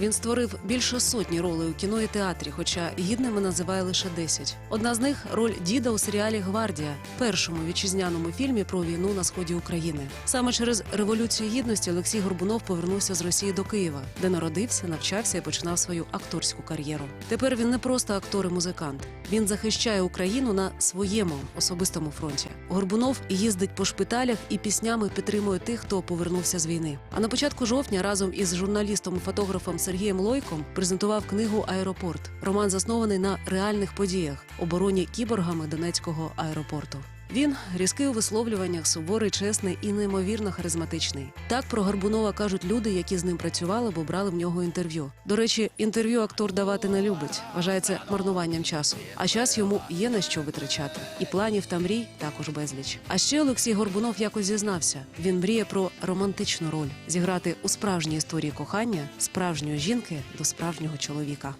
Він створив більше сотні ролей у кіно і театрі, хоча гідними називає лише 10. Одна з них роль діда у серіалі Гвардія, першому вітчизняному фільмі про війну на сході України. Саме через революцію гідності Олексій Горбунов повернувся з Росії до Києва, де народився, навчався і починав свою акторську кар'єру. Тепер він не просто актор і музикант. Він захищає Україну на своєму особистому фронті. Горбунов їздить по шпиталях і піснями підтримує тих, хто повернувся з війни. А на початку жовтня разом із журналістом і фотографом Сергієм Лойком презентував книгу Аеропорт. Роман заснований на реальних подіях обороні кіборгами Донецького аеропорту. Він різкий у висловлюваннях, суворий, чесний і неймовірно харизматичний. Так про Горбунова кажуть люди, які з ним працювали, бо брали в нього інтерв'ю. До речі, інтерв'ю актор давати не любить, вважається марнуванням часу. А час йому є на що витрачати. І планів та мрій також безліч. А ще Олексій Горбунов якось зізнався. Він мріє про романтичну роль зіграти у справжній історії кохання справжньої жінки до справжнього чоловіка.